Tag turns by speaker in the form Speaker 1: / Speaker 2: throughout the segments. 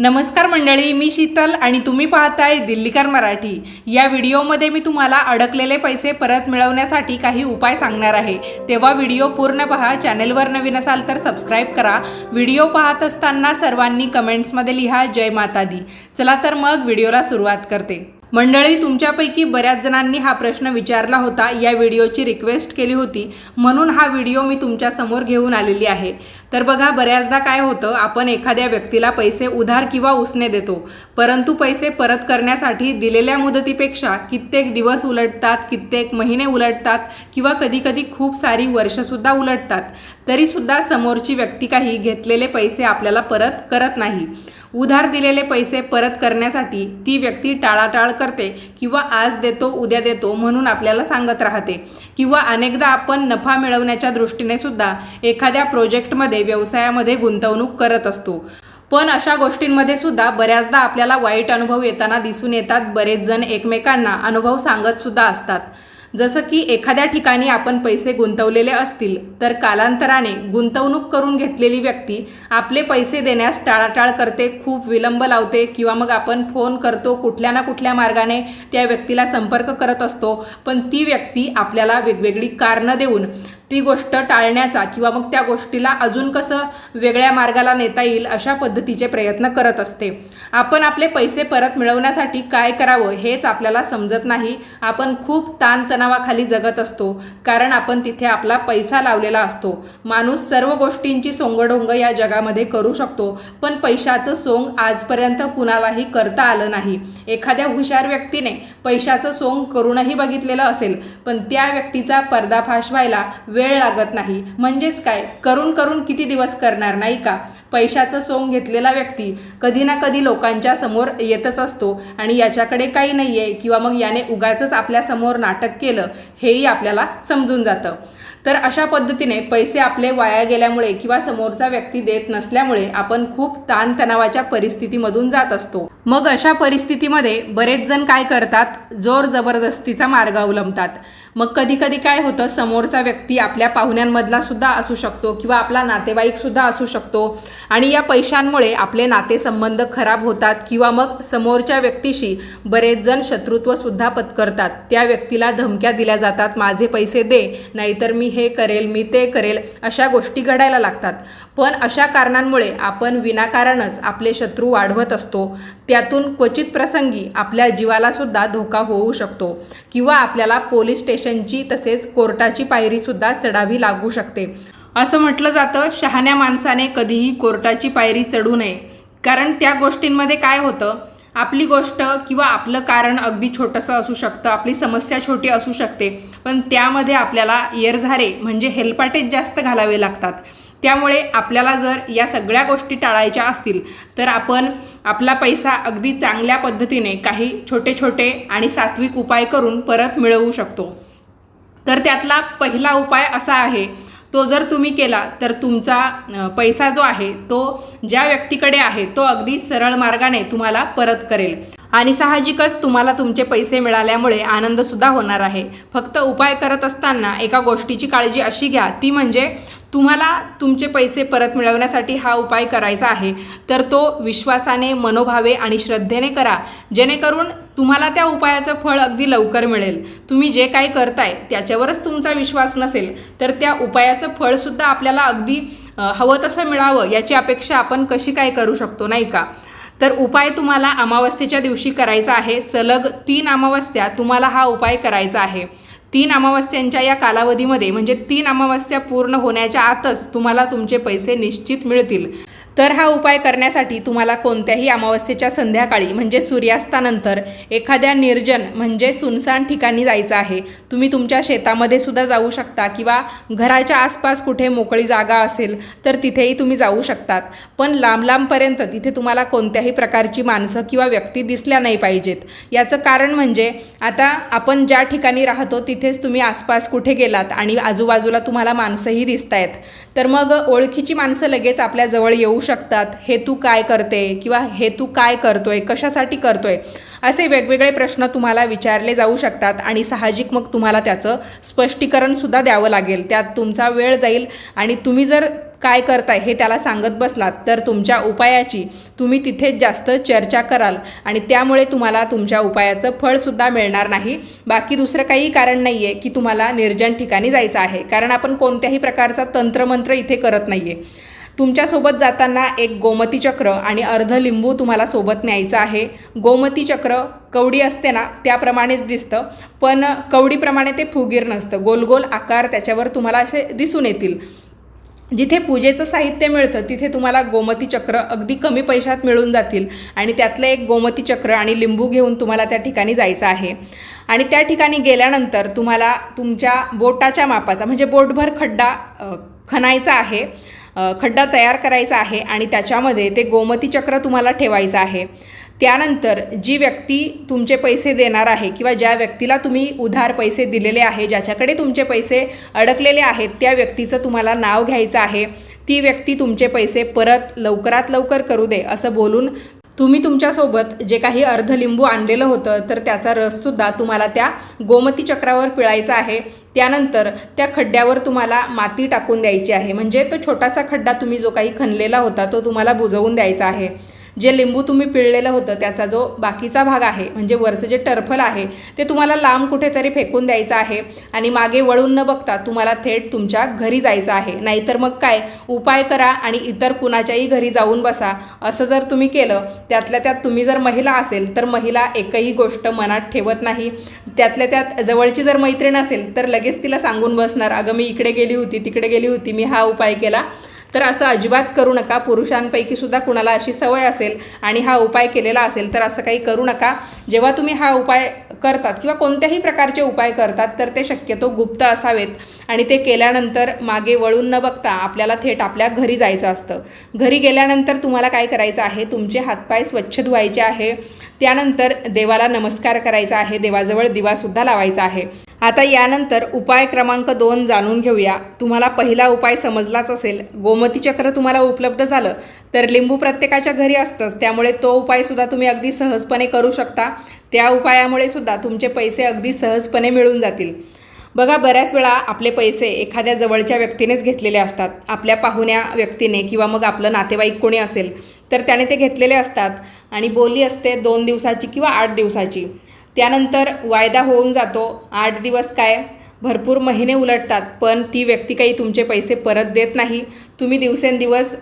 Speaker 1: नमस्कार मंडळी मी शीतल आणि तुम्ही पाहताय दिल्लीकर मराठी. या व्हिडिओमध्ये मी तुम्हाला अडकलेले पैसे परत मिळवण्यासाठी काही उपाय सांगणार आहे. तेव्हा व्हिडिओ पूर्ण पहा चॅनेलवर नवीन असाल तर सबस्क्राईब करा. व्हिडिओ पाहत असताना सर्वांनी कमेंट्समध्ये लिहा जय माता दी चला तर मग व्हिडिओला सुरुवात करते. मंडळी तुमच्यापैकी बऱ्याच जणांनी हा प्रश्न विचारला होता. या व्हिडिओची रिक्वेस्ट केली होती. म्हणून हा व्हिडिओ मी तुमच्यासमोर घेऊन आलेली आहे. तर बघा बऱ्याचदा काय होतं आपण एखाद्या व्यक्तीला पैसे उधार किंवा उसने देतो. परंतु पैसे परत करण्यासाठी दिलेल्या मुदतीपेक्षा कित्येक दिवस उलटतात कित्येक महिने उलटतात किंवा कधीकधी खूप सारी वर्षसुद्धा उलटतात. तरीसुद्धा समोरची व्यक्ती काही घेतलेले पैसे आपल्याला परत करत नाही. उधार दिलेले पैसे परत करण्यासाठी ती व्यक्ती टाळाटाळ करते किंवा आज देतो उद्या देतो म्हणून आपल्याला सांगत राहते. किंवा अनेकदा आपण नफा मिळवण्याच्या दृष्टीने सुद्धा एखाद्या प्रोजेक्टमध्ये व्यवसायामध्ये गुंतवणूक करत असतो. पण अशा गोष्टींमध्ये सुद्धा बऱ्याचदा आपल्याला वाईट अनुभव येताना दिसून येतात. बरेच जण एकमेकांना अनुभव सांगत सुद्धा असतात. जसं की एखाद्या ठिकाणी आपण पैसे गुंतवलेले असतील तर कालांतराने गुंतवणूक करून घेतलेली व्यक्ती आपले पैसे देण्यास टाळाटाळ करते खूप विलंब लावते किंवा मग आपण फोन करतो कुठल्या ना कुठल्या मार्गाने त्या व्यक्तीला संपर्क करत असतो पण ती व्यक्ती आपल्याला वेगवेगळी कारणं देऊन ती गोष्ट टाळण्याचा किंवा मग त्या गोष्टीला अजून कसं वेगळ्या मार्गाला नेता येईल अशा पद्धतीचे प्रयत्न करत असते. आपण आपले पैसे परत मिळवण्यासाठी काय करावं हेच आपल्याला समजत नाही. आपण खूप ताणतणावाखाली जगत असतो कारण आपण तिथे आपला पैसा लावलेला असतो. माणूस सर्व गोष्टींची सोंगडोंग या जगामध्ये करू शकतो पण पैशाचं सोंग आजपर्यंत कुणालाही करता आलं नाही. एखाद्या हुशार व्यक्तीने पैशाचं सोंग करूनही बघितलेलं असेल पण त्या व्यक्तीचा पर्दाफाश व्हायला वेळ लागत नाही. म्हणजेच काय? करून करून किती दिवस करणार नाही का? पैशाचं सोंग घेतलेला व्यक्ती कधी ना कधी लोकांच्या समोर येतच असतो आणि याच्याकडे काही नाही आहे किंवा मग याने उगाचच आपल्यासमोर नाटक केलं हेही आपल्याला समजून जातं. तर अशा पद्धतीने पैसे आपले वाया गेल्यामुळे किंवा समोरचा व्यक्ती देत नसल्यामुळे आपण खूप ताणतणावाच्या परिस्थितीमधून जात असतो. मग अशा परिस्थितीमध्ये बरेच जण काय करतात? जोर जबरदस्तीचा मार्ग अवलंबतात. मग कधी कधी काय होतं? समोरचा व्यक्ती आपल्या पाहुण्यांमधला सुद्धा असू शकतो किंवा आपला नातेवाईक सुद्धा असू शकतो. आणि या पैशांमुळे आपले नातेसंबंध खराब होतात किंवा मग समोरच्या व्यक्तीशी बरेच जण शत्रुत्व सुद्धा पत्करतात. त्या व्यक्तीला धमक्या दिल्या जातात माझे पैसे दे नाहीतर मी हे करेल मी ते करेल अशा गोष्टी घडायला लागतात. पण अशा कारणांमुळे आपण विनाकारणच आपले शत्रू वाढवत असतो. त्यातून क्वचित प्रसंगी आपल्या जीवाला सुद्धा धोका होऊ शकतो किंवा आपल्याला पोलीस स्टेशनची तसेच कोर्टाची पायरीसुद्धा चढावी लागू शकते. असं म्हटलं जातं शहाण्या माणसाने कधीही कोर्टाची पायरी चढू नये. कारण त्या गोष्टींमध्ये काय होतं? आपली गोष्ट किंवा आपलं कारण अगदी छोटंसं असू शकतं आपली समस्या छोटी असू शकते. पण त्यामध्ये आपल्याला येरझारे म्हणजे हेलपाटेच जास्त घालावे लागतात. त्यामुळे आपल्याला जर या सगळ्या गोष्टी टाळायच्या असतील तर आपण आपला पैसा अगदी चांगल्या पद्धतीने काही छोटे छोटे आणि सात्विक उपाय करून परत मिळवू शकतो. तर त्यातला पहिला उपाय असा आहे तो जर तुम्ही केला तर तुमचा पैसा जो आहे तो ज्या व्यक्तीकडे आहे तो अगदी सरळ मार्गाने तुम्हाला परत करेल. आणि साहजिकच तुम्हाला तुमचे पैसे मिळाल्यामुळे आनंदसुद्धा होणार आहे. फक्त उपाय करत असताना एका गोष्टीची काळजी अशी घ्या ती म्हणजे तुम्हाला तुमचे पैसे परत मिळवण्यासाठी हा उपाय करायचा आहे. तर तो विश्वासाने मनोभावे आणि श्रद्धेने करा. जेणेकरून तुम्हाला त्या उपायाचं फळ अगदी लवकर मिळेल. तुम्ही जे काही करताय त्याच्यावरच तुमचा विश्वास नसेल तर त्या उपायाचं फळसुद्धा आपल्याला अगदी हवं तसं मिळावं याची अपेक्षा आपण कशी काय करू शकतो नाही का? तर उपाय तुम्हाला अमावस्येच्या दिवशी करायचा आहे. सलग तीन अमावस्या तुम्हाला हा उपाय करायचा आहे. तीन अमावस्यांच्या या कालावधीमध्ये म्हणजे तीन अमावस्या पूर्ण होण्याच्या आतच तुम्हाला तुमचे पैसे निश्चित मिळतील. तर हा उपाय करण्यासाठी तुम्हाला कोणत्याही अमावस्येच्या संध्याकाळी म्हणजे सूर्यास्तानंतर एखाद्या निर्जन म्हणजे सुनसान ठिकाणी जायचं आहे. तुम्ही तुमच्या शेतामध्ये सुद्धा जाऊ शकता किंवा घराच्या आसपास कुठे मोकळी जागा असेल तर तिथेही तुम्ही जाऊ शकतात. पण लांब लांबपर्यंत तिथे तुम्हाला कोणत्याही प्रकारची माणसं किंवा व्यक्ती दिसल्या नाही पाहिजेत. याचं कारण म्हणजे आता आपण ज्या ठिकाणी राहतो तिथेच तुम्ही आसपास कुठे गेलात आणि आजूबाजूला तुम्हाला माणसंही दिसत आहेत तर मग ओळखीची माणसं लगेच आपल्याजवळ येऊ शकतात. हे तू काय करते? किंवा हे तू काय करतोय? कशासाठी करतोय? असे वेगवेगळे प्रश्न तुम्हाला विचारले जाऊ शकतात आणि साहजिक मग तुम्हाला त्याचं स्पष्टीकरणसुद्धा द्यावं लागेल. त्यात तुमचा वेळ जाईल आणि तुम्ही जर काय करताय हे त्याला सांगत बसलात. तर तुमच्या उपायाची तुम्ही तिथेच जास्त चर्चा कराल आणि त्यामुळे तुम्हाला तुमच्या उपायाचं फळसुद्धा मिळणार नाही. बाकी दुसरं काही कारण नाही आहे की तुम्हाला निर्जन ठिकाणी जायचं आहे. कारण आपण कोणत्याही प्रकारचा तंत्रमंत्र इथे करत नाही आहे तुमच्यासोबत जाताना एक गोमती चक्र आणि अर्ध लिंबू तुम्हाला सोबत न्यायचं आहे. गोमती चक्र कवडी असते ना त्याप्रमाणेच दिसतं. पण कवडीप्रमाणे ते फुगीर नसतं. गोल गोल आकार त्याच्यावर तुम्हाला असे दिसून येतील. जिथे पूजेचं साहित्य मिळतं तिथे तुम्हाला गोमती चक्र अगदी कमी पैशात मिळून जातील. आणि त्यातलं एक गोमती चक्र आणि लिंबू घेऊन तुम्हाला त्या ठिकाणी जायचं आहे. आणि त्या ठिकाणी गेल्यानंतर तुम्हाला तुमच्या बोटाच्या मापाचा म्हणजे बोटभर खड्डा खणायचा आहे. खड्डा तयार करायचा आहे आणि त्याच्यामध्ये ते गोमती चक्र तुम्हाला ठेवायचं आहे. त्यानंतर जी व्यक्ती तुमचे पैसे देणार आहे किंवा ज्या व्यक्तीला तुम्ही उधार पैसे दिलेले आहे ज्याच्याकडे तुमचे पैसे अडकलेले आहेत त्या व्यक्तीचं तुम्हाला नाव घ्यायचं आहे. ती व्यक्ती तुमचे पैसे परत लवकरात लवकर करू दे असं बोलून तुम्ही तुमच्यासोबत जे काही अर्धलिंबू आणलेलं होतं तर त्याचा रससुद्धा तुम्हाला त्या गोमती चक्रावर पिळायचा आहे. त्यानंतर त्या खड्ड्यावर तुम्हाला माती टाकून द्यायची आहे. म्हणजे तो छोटासा खड्डा तुम्ही जो काही खणलेला होता तो तुम्हाला बुजवून द्यायचा आहे. जे लिंबू तुम्ही पिळलेलं होतं त्याचा जो बाकीचा भाग आहे म्हणजे वरचं जे टर्फल आहे ते तुम्हाला लांब कुठेतरी फेकून द्यायचं आहे आणि मागे वळून न बघता तुम्हाला थेट तुमच्या घरी जायचं आहे. नाहीतर मग काय? उपाय करा आणि इतर कुणाच्याही घरी जाऊन बसा. असं जर तुम्ही केलं त्यातल्या त्यात तुम्ही जर महिला असेल तर महिला एकही गोष्ट मनात ठेवत नाही. त्यातल्या त्यात जवळची जर मैत्रीण असेल तर लगेच तिला सांगून बसणार अगं मी इकडे गेली होती तिकडे गेली होती मी हा उपाय केला. तर असं अजिबात करू नका. पुरुषांपैकी सुद्धा कुणाला अशी सवय असेल आणि हा उपाय केलेला असेल तर असं काही करू नका. जेव्हा तुम्ही हा उपाय करतात किंवा कोणत्याही प्रकारचे उपाय करतात तर ते शक्यतो गुप्त असावेत आणि ते केल्यानंतर मागे वळून न बघता आपल्याला थेट आपल्या घरी जायचं असतं. घरी गेल्यानंतर तुम्हाला काय करायचं आहे? तुमचे हातपाय स्वच्छ धुवायचे आहे. त्यानंतर देवाला नमस्कार करायचा आहे. देवाजवळ दिवासुद्धा लावायचा आहे. आता यानंतर उपाय क्रमांक दोन जाणून घेऊया. तुम्हाला पहिला उपाय समजलाच असेल. गोम गोमती चक्र तुम्हाला उपलब्ध झालं तर लिंबू प्रत्येकाच्या घरी असतंच त्यामुळे तो उपायसुद्धा तुम्ही अगदी सहजपणे करू शकता. त्या उपायामुळे सुद्धा तुमचे पैसे अगदी सहजपणे मिळून जातील. बघा बऱ्याच वेळा आपले पैसे एखाद्या जवळच्या व्यक्तीनेच घेतलेले असतात. आपल्या पाहुण्या व्यक्तीने किंवा मग आपलं नातेवाईक कोणी असेल तर त्याने ते घेतलेले असतात आणि बोली असते दोन दिवसाची किंवा आठ दिवसाची. त्यानंतर वायदा होऊन जातो. आठ दिवस काय? भरपूर महिने उलटतात पण ती व्यक्ती काही तुमचे पैसे परत देत नाही. तुम्ही दिवसेंदिवस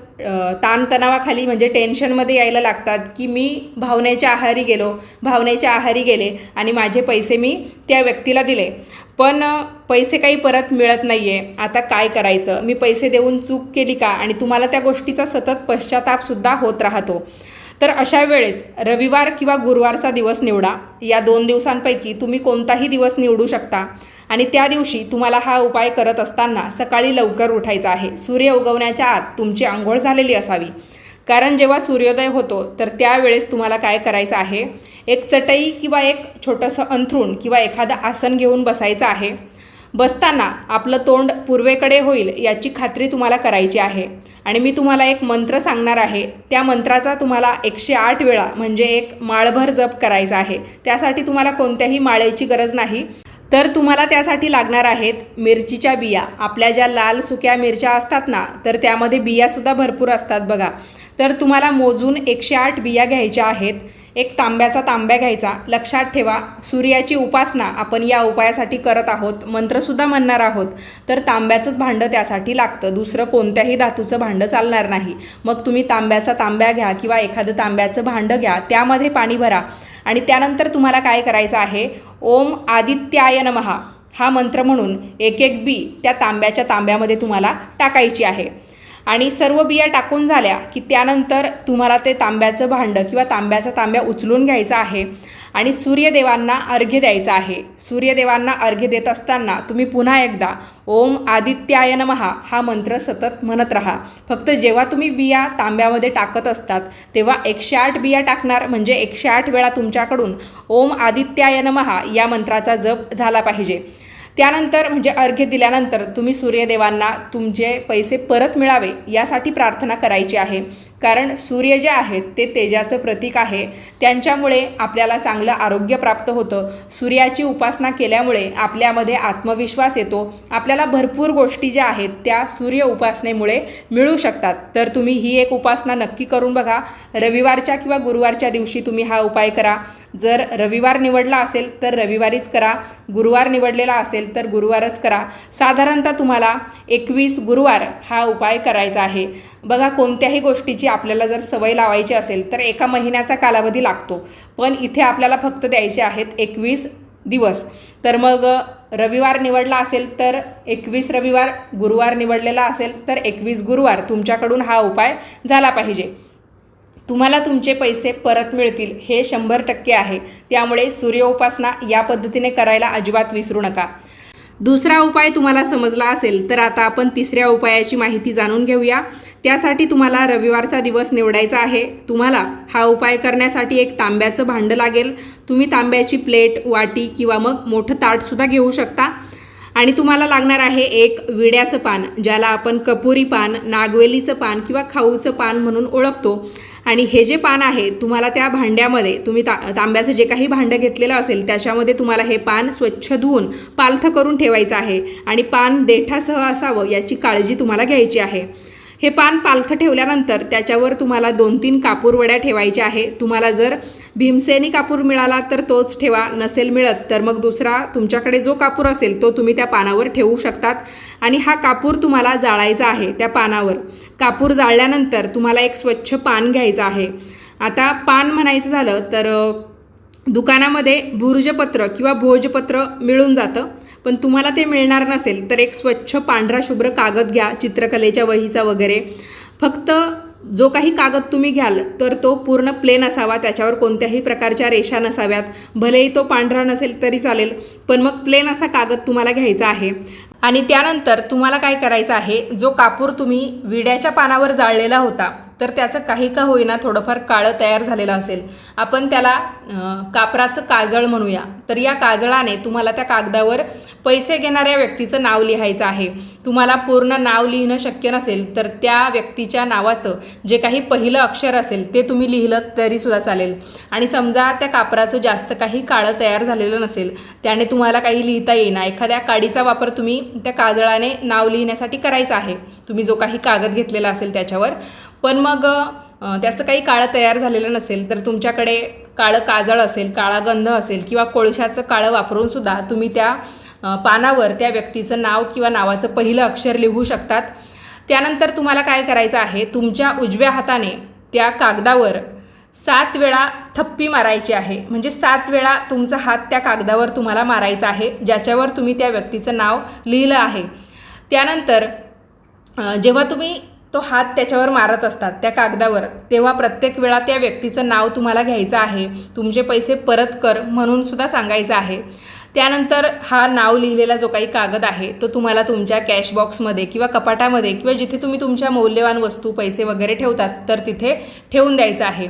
Speaker 1: ताणतणावाखाली म्हणजे टेन्शनमध्ये यायला लागतात की मी भावनेच्या आहारी गेलो भावनेच्या आहारी गेले आणि माझे पैसे मी त्या व्यक्तीला दिले. पण पैसे काही परत मिळत नाही आहे आता काय करायचं? मी पैसे देऊन चूक केली का? आणि तुम्हाला त्या गोष्टीचा सतत पश्चातापसुद्धा होत राहतो. तर अशा वेळेस रविवार किंवा गुरुवारचा दिवस निवडा. या दोन दिवसांपैकी तुम्ही कोणताही दिवस निवडू शकता. आणि त्या दिवशी तुम्हाला हा उपाय करत असताना सकाळी लवकर उठायचं आहे. सूर्य उगवण्याच्या आत तुमची आंघोळ झालेली असावी. कारण जेव्हा सूर्योदय होतो तर त्यावेळेस तुम्हाला काय करायचं आहे? एक चटई किंवा एक छोटंसं अंथरूण किंवा एखादं आसन घेऊन बसायचं आहे. बसताना आपलं तोंड पूर्वेकडे होईल याची खात्री तुम्हाला करायची आहे. आणि मी तुम्हाला एक मंत्र सांगणार आहे. त्या मंत्राचा तुम्हाला एकशे आठ वेळा म्हणजे एक माळभर जप करायचा आहे. त्यासाठी तुम्हाला कोणत्याही माळेची गरज नाही. तर तुम्हाला त्यासाठी लागणार आहेत मिरचीच्या बिया. आपल्या ज्या लाल सुक्या मिरच्या असतात ना तर त्यामध्ये बियासुद्धा भरपूर असतात बघा. तर तुम्हाला मोजून एकशे आठ बिया घ्यायच्या आहेत. एक तांब्याचा तांब्या घ्यायचा. लक्षात ठेवा सूर्याची उपासना आपण या उपायासाठी करत आहोत. मंत्रसुद्धा म्हणणार आहोत. तर तांब्याचंच भांडं त्यासाठी लागतं. दुसरं कोणत्याही धातूचं भांडं चालणार नाही. मग तुम्ही तांब्याचा तांब्या घ्या किंवा एखादं तांब्याचं भांडं घ्या. त्यामध्ये पाणी भरा. आणि त्यानंतर तुम्हाला काय करायचं आहे? ओम आदित्याय नमहा हा मंत्र म्हणून एक एक बी त्या तांब्याच्या तांब्यामध्ये तुम्हाला टाकायची आहे. आणि सर्व बिया टाकून झाल्या की त्यानंतर तुम्हाला ते तांब्याचं भांडं किंवा तांब्याचा तांब्या उचलून घ्यायचा आहे आणि सूर्यदेवांना अर्घ्य द्यायचा आहे. सूर्यदेवांना अर्घ्य देत असताना तुम्ही पुन्हा एकदा ओम आदित्याय नमहा हा मंत्र सतत म्हणत राहा. फक्त जेव्हा तुम्ही बिया तांब्यामध्ये टाकत असतात तेव्हा एकशे आठ बिया टाकणार. म्हणजे एकशे आठ वेळा तुमच्याकडून ओम आदित्याय नमहा या मंत्राचा जप झाला पाहिजे. त्यानंतर म्हणजे अर्घ्य दिल्यानंतर तुम्ही सूर्यदेवांना तुमचे पैसे परत मिळावे यासाठी प्रार्थना करायची आहे. कारण सूर्य जे आहेत ते तेजाचं प्रतीक आहे. त्यांच्यामुळे आपल्याला चांगलं आरोग्य प्राप्त होतं. सूर्याची उपासना केल्यामुळे आपल्यामध्ये आत्मविश्वास येतो. आपल्याला भरपूर गोष्टी ज्या आहेत त्या सूर्य उपासनेमुळे मिळू शकतात. तर तुम्ही ही एक उपासना नक्की करून बघा. रविवारच्या किंवा गुरुवारच्या दिवशी तुम्ही हा उपाय करा. जर रविवार निवडला असेल तर रविवारीच करा. गुरुवार निवडलेला असेल तर गुरुवारच करा. साधारणतः तुम्हाला एकवीस गुरुवार हा उपाय करायचा आहे. बघा कोणत्याही गोष्टीची आपल्याला जर सवय लावायची असेल तर एका महिन्याचा कालावधी लागतो. पण इथे आपल्याला फक्त द्यायचे आहेत एकवीस दिवस. तर मग रविवार निवडला असेल तर एकवीस रविवार गुरुवार निवडलेला असेल तर एकवीस गुरुवार. तुमच्याकडून हा उपाय झाला पाहिजे. तुम्हाला तुमचे पैसे परत मिळतील. हे शंभर टक्के आहे. त्यामुळे सूर्य उपासना या पद्धतीने करायला अजिबात विसरू नका. दुसरा उपाय तुम्हाला समजला असेल तर आता आपण तिसऱ्या उपायाची माहिती जाणून घेऊया. त्यासाठी तुम्हाला रविवारचा दिवस निवडायचा आहे. तुम्हाला हा उपाय करण्यासाठी एक तांब्याचं भांडं लागेल. तुम्ही तांब्याची प्लेट वाटी किंवा मग मोठं ताटसुद्धा घेऊ शकता. आणि तुम्हाला लागणार आहे एक विड्याचं पान ज्याला आपण कपुरी पान नागवेलीचं पान किंवा खाऊचं पान म्हणून ओळखतो. आणि हे जे पान आहे तुम्हाला त्या भांड्यामध्ये तुम्ही ता तांब्याचं जे काही भांडं घेतलेलं असेल त्याच्यामध्ये तुम्हाला हे पान स्वच्छ धुवून पालथं करून ठेवायचं आहे. आणि पान देठासह असावं याची काळजी तुम्हाला घ्यायची आहे. हे पान पालथं ठेवल्यानंतर त्याच्यावर तुम्हाला दोन तीन कापूरवड्या ठेवायच्या आहे. तुम्हाला जर भीमसेनी कापूर मिळाला तर तोच ठेवा नसेल मिळत तर मग दुसरा तुमच्याकडे जो कापूर असेल तो तुम्ही त्या पानावर ठेवू शकतात. आणि हा कापूर तुम्हाला जाळायचा आहे त्या पानावर. कापूर जाळल्यानंतर तुम्हाला एक स्वच्छ पान घ्यायचं आहे. आता पान म्हणायचं झालं तर दुकानामध्ये भुर्जपत्र किंवा भोजपत्र मिळून जातं. पण तुम्हाला ते मिळणार नसेल तर एक स्वच्छ पांढरा शुभ्र कागद घ्या चित्रकलेच्या वहीचा वगैरे. फक्त जो काही कागद तुम्ही घ्याल तर तो पूर्ण प्लेन असावा त्याच्यावर कोणत्याही प्रकारच्या रेषा नसाव्यात. भलेही तो पांढरा नसेल तरी चालेल पण मग प्लेन असा कागद तुम्हाला घ्यायचा आहे. आणि त्यानंतर तुम्हाला काय करायचं आहे जो कापूर तुम्ही विड्याच्या पानावर जाळलेला होता तर त्याचं काही का होईना थोडंफार काळं तयार झालेलं असेल. आपण त्याला कापराचं काजळ म्हणूया. तर या काजळाने तुम्हाला त्या कागदावर पैसे घेणाऱ्या व्यक्तीचं नाव लिहायचं आहे. तुम्हाला पूर्ण नाव लिहिणं शक्य नसेल तर त्या व्यक्तीच्या नावाचं जे काही पहिलं अक्षर असेल ते तुम्ही लिहिलं तरीसुद्धा चालेल. आणि समजा त्या कापराचं जास्त काही काळं तयार झालेलं नसेल त्याने तुम्हाला काही लिहिता येईना. एखाद्या काडीचा वापर तुम्ही त्या काजळाने नाव लिहिण्यासाठी करायचा आहे. तुम्ही जो काही कागद घेतलेला असेल त्याच्यावर. पण मग त्याचं काही काळं तयार झालेलं नसेल तर तुमच्याकडे काळं काजळ असेल काळा गंध असेल किंवा कोळशाचं काळं वापरून सुद्धा तुम्ही त्या पानावर त्या व्यक्तीचं नाव किंवा नावाचं पहिलं अक्षर लिहू शकतात. त्यानंतर तुम्हाला काय करायचं आहे तुमच्या उजव्या हाताने त्या कागदावर सात वेळा थप्पी मारायची आहे. म्हणजे सात वेळा तुमचा हात त्या कागदावर तुम्हाला मारायचा आहे ज्याच्यावर तुम्ही त्या व्यक्तीचं नाव लिहिलं आहे. त्यानंतर जेव्हा तुम्ही तो हात त्याच्यावर मारत असतात त्या कागदावर. तेव्हा प्रत्येक वेळा त्या व्यक्तीचं नाव तुम्हाला घ्यायचं आहे. तुमचे पैसे परत कर म्हणून सुद्धा सांगायचं आहे. त्यानंतर हा नाव लिहिलेला जो काही कागद आहे तो तुम्हाला तुमच्या कॅश बॉक्समध्ये किंवा कपाटामध्ये किंवा जिथे तुम्ही तुमच्या मौल्यवान वस्तू पैसे वगैरे ठेवतात तर तिथे ठेवून द्यायचं आहे.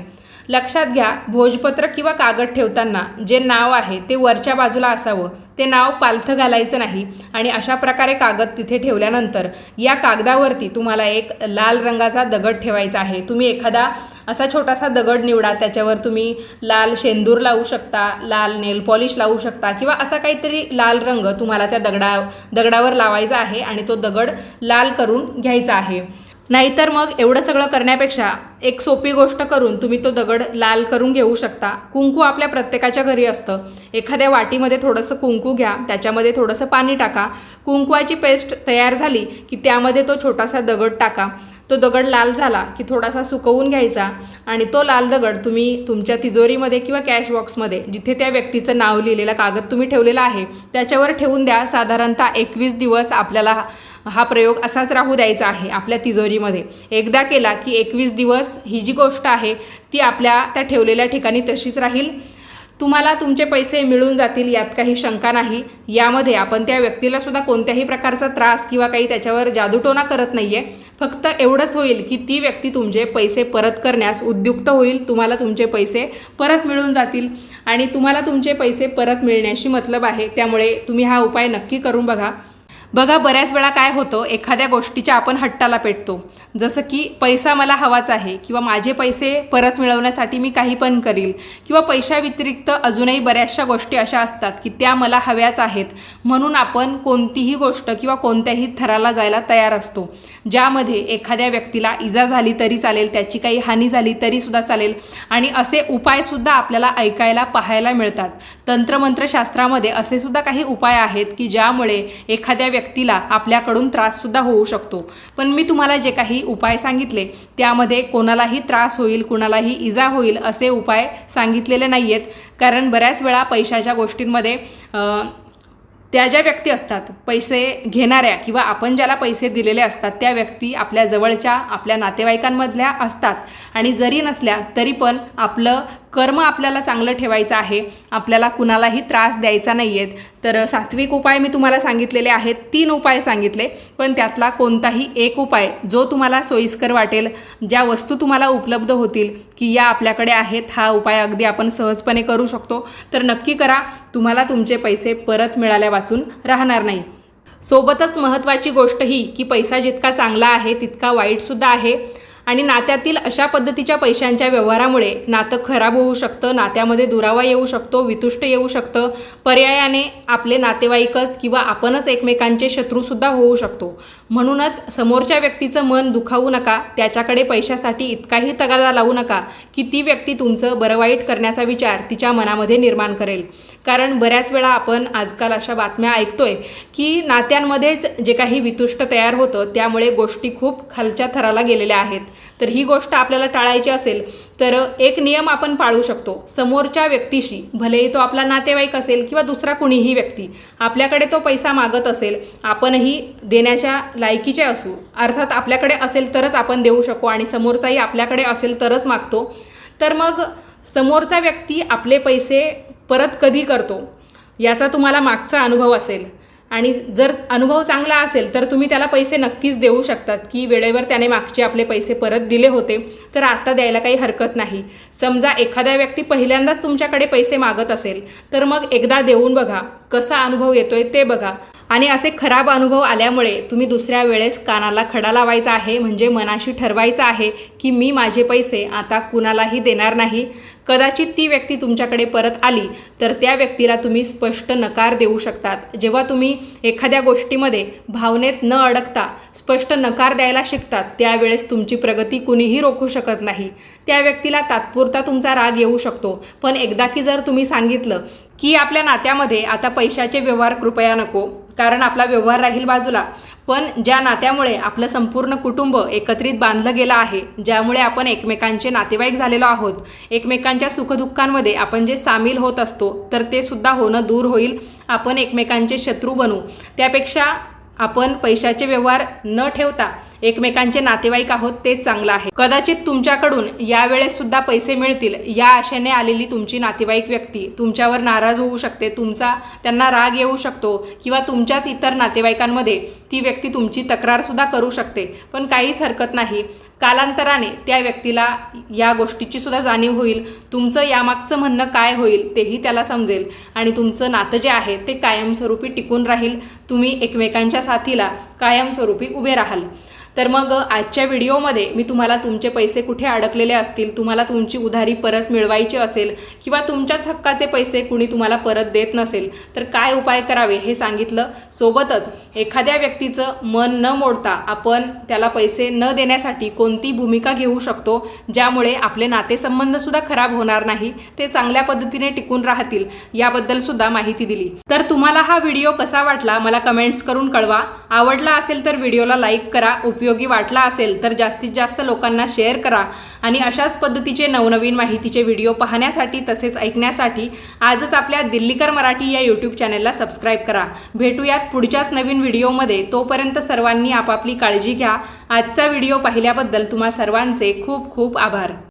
Speaker 1: लक्षात घ्या भोजपत्र किंवा कागद ठेवताना जे नाव आहे ते वरच्या बाजूला असावं. ते नाव पालथं घालायचं नाही आणि अशा प्रकारे कागद तिथे ठेवल्यानंतर या कागदावरती तुम्हाला एक लाल रंगाचा दगड ठेवायचा आहे. तुम्ही एखादा असा छोटासा दगड निवडा त्याच्यावर तुम्ही लाल शेंदूर लावू शकता लाल नेल पॉलिश लावू शकता किंवा असा काहीतरी लाल रंग तुम्हाला त्या दगडा दगडावर लावायचा आहे आणि तो दगड लाल करून घ्यायचा आहे. नाहीतर मग एवढं सगळं करण्यापेक्षा एक सोपी गोष्ट करून तुम्ही तो दगड लाल करून घेऊ शकता. कुंकू आपल्या प्रत्येकाच्या घरी असतं. एखाद्या वाटीमध्ये थोडंसं कुंकू घ्या त्याच्यामध्ये थोडंसं पाणी टाका. कुंकवाची पेस्ट तयार झाली की त्यामध्ये तो छोटासा दगड टाका. तो दगड लाल झाला की थोडासा सुकवून घ्यायचा आणि तो लाल दगड तुम्ही तुमच्या तिजोरीमध्ये किंवा कॅश बॉक्समध्ये जिथे त्या व्यक्तीचं नाव लिहिलेला कागद तुम्ही ठेवलेला आहे त्याच्यावर ठेवून द्या. साधारणतः एकवीस दिवस आपल्याला हा- हा प्रयोग असाच राहू द्यायचा आहे आपल्या तिजोरीमध्ये. एकदा केला की एकवीस दिवस ही जी गोष्ट आहे ती आपल्या त्या ठेवलेल्या ठिकाणी तशीच राहील. तुम्हाला तुमचे पैसे मिळून जातील यात काही शंका नाही. यामध्ये आपण त्या व्यक्तीला सुद्धा कोणत्याही प्रकारचा त्रास किंवा काही त्याच्यावर जादूटोना करत नाही आहे फक्त एवढंच होईल की ती व्यक्ती तुमचे पैसे परत करण्यास उद्युक्त होईल तुम्हाला तुमचे पैसे परत मिळून जातील. आणि तुम्हाला तुमचे पैसे परत मिळण्याशी मतलब आहे त्यामुळे तुम्ही हा उपाय नक्की करून बघा. बघा बऱ्याच वेळा काय होतं एखाद्या गोष्टीच्या आपण हट्टाला पेटतो. जसं की पैसा मला हवाच आहे किंवा माझे पैसे परत मिळवण्यासाठी मी काही पण करील किंवा पैशाव्यतिरिक्त अजूनही बऱ्याचशा गोष्टी अशा असतात की त्या मला हव्याच आहेत म्हणून आपण कोणतीही गोष्ट किंवा कोणत्याही थराला जायला तयार असतो. ज्यामध्ये एखाद्या व्यक्तीला इजा झाली तरी चालेल त्याची काही हानी झाली तरीसुद्धा चालेल आणि असे उपायसुद्धा आपल्याला ऐकायला पाहायला मिळतात. तंत्रमंत्रशास्त्रामध्ये असे सुद्धा काही उपाय आहेत की ज्यामुळे एखाद्या व्यक्तीला आपल्याकडून त्राससुद्धा होऊ शकतो. पण मी तुम्हाला जे काही उपाय सांगितले त्यामध्ये कोणालाही त्रास होईल कुणालाही इजा होईल असे उपाय सांगितलेले नाही आहेत कारण बऱ्याच वेळा पैशाच्या गोष्टींमध्ये त्या ज्या व्यक्ती असतात पैसे घेणाऱ्या किंवा आपण ज्याला पैसे दिलेले असतात त्या व्यक्ती आपल्या जवळच्या आपल्या नातेवाईकांमधल्या असतात. आणि जरी नसल्या तरी पण आपलं कर्म आपल्याला चांगलं ठेवायचं आहे आपल्याला कुणालाही त्रास द्यायचा नाही आहेत तर सात्विक उपाय मी तुम्हाला सांगितलेले आहेत तीन उपाय सांगितले पण त्यातला कोणताही एक उपाय जो तुम्हाला सोयीस्कर वाटेल ज्या वस्तू तुम्हाला उपलब्ध होतील की या आपल्याकडे आहेत हा उपाय अगदी आपण सहजपणे करू शकतो. तर नक्की करा तुम्हाला तुमचे पैसे परत मिळाल्या वाचून राहणार नाही. सोबतच महत्त्वाची गोष्ट ही की पैसा जितका चांगला आहे तितका वाईटसुद्धा आहे. आणि नात्यातील अशा पद्धतीच्या पैशांच्या व्यवहारामुळे नातं खराब होऊ शकतं नात्यामध्ये दुरावा येऊ शकतो वितुष्ट येऊ शकतं पर्यायाने आपले नातेवाईकच किंवा आपणच एकमेकांचे शत्रूसुद्धा होऊ शकतो. म्हणूनच समोरच्या व्यक्तीचं मन दुखावू नका त्याच्याकडे पैशासाठी इतकाही तगादा लावू नका की ती व्यक्ती तुमचं बरं वाईट करण्याचा विचार तिच्या मनामध्ये निर्माण करेल. कारण बऱ्याच वेळा आपण आजकाल अशा बातम्या ऐकतोय की नात्यांमध्येच जे काही वितुष्ट तयार होतं त्यामुळे गोष्टी खूप खालच्या थराला गेलेल्या आहेत. तर ही गोष्ट आपल्याला टाळायची असेल तर एक नियम आपण पाळू शकतो. समोरच्या व्यक्तीशी भलेही तो आपला नातेवाईक असेल किंवा दुसरा कुणीही व्यक्ती आपल्याकडे तो पैसा मागत असेल आपणही देण्याच्या लायकीचे असू. अर्थात आपल्याकडे असेल तरच आपण देऊ शकू आणि समोरचाही आपल्याकडे असेल तरच मागतो. तर मग समोरचा व्यक्ती आपले पैसे परत कधी करतो याचा तुम्हाला मागचा अनुभव असेल. आणि जर अनुभव चांगला असेल तर तुम्ही त्याला पैसे नक्कीच देऊ शकतात की वेळेवर त्याने मागचे आपले पैसे परत दिले होते तर आता द्यायला काही हरकत नाही. समजा एखादा व्यक्ती पहिल्यांदाच तुमच्याकडे पैसे मागत असेल तर मग एकदा देऊन बघा कसा अनुभव येतोय ते बघा. आणि असे खराब अनुभव आल्यामुळे तुम्ही दुसऱ्या वेळेस कानाला खडा लावायचा आहे म्हणजे मनाशी ठरवायचं आहे की मी माझे पैसे आता कुणालाही देणार नाही. कदाचित ती व्यक्ती तुमच्याकडे परत आली तर त्या व्यक्तीला तुम्ही स्पष्ट नकार देऊ शकतात. जेव्हा तुम्ही एखाद्या गोष्टीमध्ये भावनेत न अडकता स्पष्ट नकार द्यायला शिकतात त्यावेळेस तुमची प्रगती कुणीही रोखू शकत नाही. त्या व्यक्तीला तात्पुरता तुमचा राग येऊ शकतो. पण एकदा की जर तुम्ही सांगितलं की आपल्या नात्यामध्ये आता पैशाचे व्यवहार कृपया नको. कारण आपला व्यवहार राहील बाजूला. पण ज्या नात्यामुळे आपलं संपूर्ण कुटुंब एकत्रित बांधलं गेलं आहे ज्यामुळे आपण एकमेकांचे नातेवाईक झालेलो आहोत एकमेकांच्या सुखदुःखांमध्ये आपण जे सामील होत असतो तर ते सुद्धा होणं दूर होईल. आपण एकमेकांचे शत्रू बनू. त्यापेक्षा आपण पैशाचे व्यवहार न ठेवता एकमेकांचे नातेवाईक आहोत तेच चांगलं आहे. कदाचित तुमच्याकडून यावेळेस सुद्धा पैसे मिळतील या आशेने आलेली तुमची नातेवाईक व्यक्ती तुमच्यावर नाराज होऊ शकते तुमचा त्यांना राग येऊ शकतो किंवा तुमच्याच इतर नातेवाईकांमध्ये ती व्यक्ती तुमची तक्रार सुद्धा करू शकते. पण काहीच हरकत नाही. कालांतराने त्या व्यक्तीला या गोष्टीची सुद्धा जाणीव होईल. तुमचं यामागचं म्हणणं काय होईल तेही त्याला समजेल. आणि तुमचं नातं जे आहे ते कायमस्वरूपी टिकून राहील. तुम्ही एकमेकांच्या साथीला कायमस्वरूपी उभे राहाल. तर मग आजच्या व्हिडिओमध्ये मी तुम्हाला तुमचे पैसे कुठे अडकलेले असतील तुम्हाला तुमची उधारी परत मिळवायची असेल किंवा तुमच्याच हक्काचे पैसे कुणी तुम्हाला परत देत नसेल तर काय उपाय करावे हे सांगितलं. सोबतच एखाद्या व्यक्तीचं मन न मोडता आपण त्याला पैसे न देण्यासाठी कोणती भूमिका घेऊ शकतो ज्यामुळे आपले नातेसंबंधसुद्धा खराब होणार नाही ते चांगल्या पद्धतीने टिकून राहतील याबद्दल सुद्धा माहिती दिली. तर तुम्हाला हा व्हिडिओ कसा वाटला मला कमेंट्स करून कळवा. आवडला असेल तर व्हिडिओला लाईक करा. उपयोग उपयोगी वाटला असेल तर जास्तीत जास्त लोकांना शेअर करा. आणि अशाच पद्धतीचे नवनवीन माहितीचे व्हिडिओ पाहण्यासाठी तसेच ऐकण्यासाठी आजच आपल्या दिल्लीकर मराठी या यूट्यूब चॅनलला सबस्क्राईब करा. भेटूयात पुढच्याच नवीन व्हिडिओमध्ये तोपर्यंत सर्वांनी आपापली काळजी घ्या. आजचा व्हिडिओ पाहिल्याबद्दल तुम्हा सर्वांचे खूप खूप आभार.